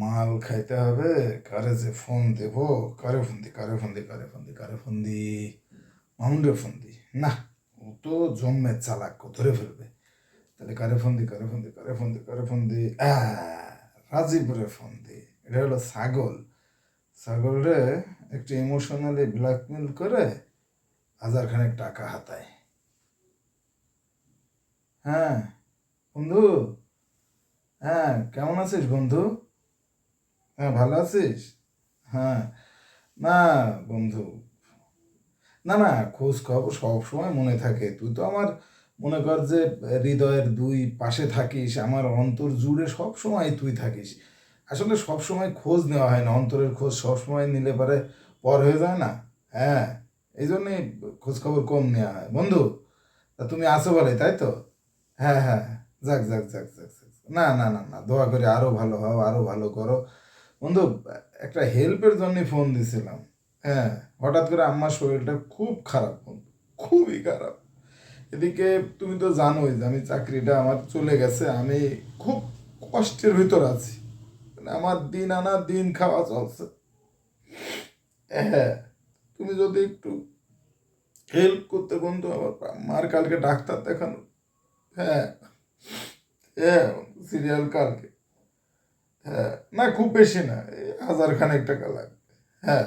মাল খাইতে হবে, কারে যে ফোন দেব, কারে ফোন দি, কারে ফোন দি, কারে ফোন দি, কারে ফোন দি? মামুনরে ফোন দি। না ও তো জম্মে চালাক ধরে ফেলবে। তাহলে কারে ফোন দি, কারে ফোন দি, কারে ফোন দি, কারে ফোন দি? রাজীবরে ফোন দি। এটা হলো ছাগল। ছাগলরে একটু ইমোশনালি ব্ল্যাকমেল করে হাজার খানেক টাকা হাতায়। হ্যাঁ বন্ধু? হ্যাঁ কেমন আছিস বন্ধু? হ্যাঁ ভালো আছিস? হ্যাঁ। না বন্ধু। না না খোঁজ খবর সবসময় মনে থাকে। তুই তো আমার মনে কর যে হৃদয়ের দুই পাশে থাকিস, আমার অন্তর জুড়ে সব সময় তুই থাকিস। আসলে সব সময় খোঁজ নেওয়া হয় না, অন্তরের খোঁজ সব সময় নিলে পরে পর হয়ে যায় না। হ্যাঁ এই জন্যই খোঁজ খবর কম নেওয়া হয়। বন্ধু, তা তুমি আছো বলে, তাই তো? হ্যাঁ হ্যাঁ যাক যাক যাক যাক যাক। না না না না, দোয়া করে আরও ভালো হও আরও ভালো করো। বন্ধু, একটা হেল্পের জন্য ফোন দিছিলাম। হ্যাঁ হঠাৎ করে আম্মার শরীরটা খুব খারাপ বন্ধু, খুবই খারাপ। এদিকে তুমি তো জানোই যে আমি চাকরিটা আমার চলে গেছে, আমি খুব কষ্টের ভিতর আছি। মানে আমার দিন আনা দিন খাওয়া চলছে। হ্যাঁ তুমি যদি একটু হেল্প করতে বন্ধু আমার মার কালকে ডাক্তার দেখানো। হ্যাঁ হ্যাঁ সিরিয়াল কালকে। হ্যাঁ না, খুব বেশি না হাজার খানেক টাকা লাগবে। হ্যাঁ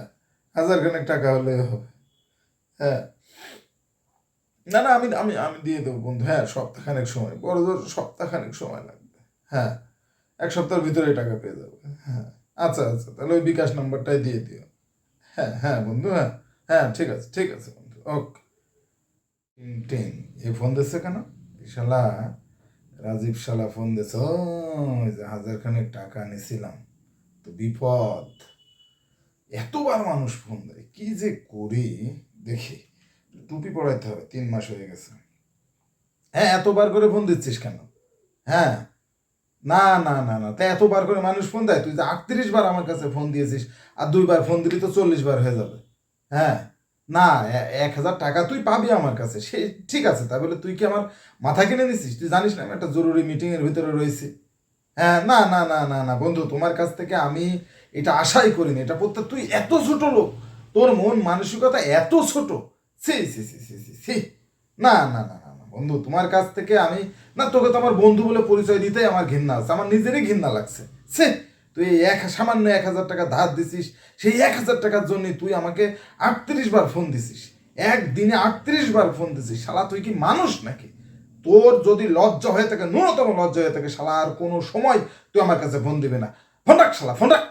হাজার খানেক টাকা হলে হবে। হ্যাঁ। না না, আমি আমি আমি দিয়ে দেবো বন্ধু হ্যাঁ সপ্তাহখানেক সময়, বড় জোর সপ্তাহখানেক সময় লাগবে। হ্যাঁ এক সপ্তাহের ভিতরে টাকা পেয়ে যাবে। হ্যাঁ আচ্ছা আচ্ছা তাহলে ওই বিকাশ নাম্বারটাই দিয়ে দিও। হ্যাঁ হ্যাঁ বন্ধু হ্যাঁ হ্যাঁ ঠিক আছে ঠিক আছে বন্ধু, ওকে। টিং এই ফোন দিচ্ছে কেন? শালা রাজীব শালা ফোন দিচ্ছে ও ওই যে হাজার খানেক টাকা নিয়েছিলাম তো বিপদ। এতবার মানুষ ফোন দেয়, কি যে করি, দেখি, টুপি পড়াইতে হবে, তিন মাস হয়ে গেছে। হ্যাঁ এতবার করে ফোন দিচ্ছিস কেন? হ্যাঁ। না না না না, তা এতবার করে মানুষ ফোন দেয়, তুই যে আটত্রিশ বার আমার কাছে ফোন দিয়েছিস, আর দুইবার ফোন দিলি তো চল্লিশ বার হয়ে যাবে। হ্যাঁ। না এক হাজার টাকা তুই পাবি আমার কাছে। সে, ঠিক আছে। তা বলে, তুই কি আমার মাথা কিনে নিছিস? তুই জানিস না, আমি একটা জরুরি মিটিংয়ের ভিতরে রয়েছি। হ্যাঁ না না না না না, বন্ধু, তোমার কাছ থেকে আমি এটা আশাই করিনি। এটা প্রত্যেক তুই এত ছোট লোক, তোর মন মানসিকতা এত ছোট। সি সি সি সি সি সি না না না না না, বন্ধু, তোমার কাছ থেকে আমি, না, তোকে তো আমার বন্ধু বলে পরিচয় দিতেই আমার ঘৃণা আছে, আমার নিজেরই ঘৃণা লাগছে। সে তুই এক, সামান্য এক হাজার টাকা ধার দিছিস, সেই এক হাজার টাকার জন্য তুই আমাকে আটত্রিশ বার ফোন দিছিস। একদিনে আটত্রিশ বার ফোন দিছিস। শালা, তুই কি মানুষ নাকি? তোর যদি লজ্জা হয়ে থাকে, ন্যূনতম লজ্জা হয়ে থাকে, শালা, আর কোনো সময় তুই আমার কাছে ফোন দিবে না। ফোন রাখ, শালা, ফোন রাখ।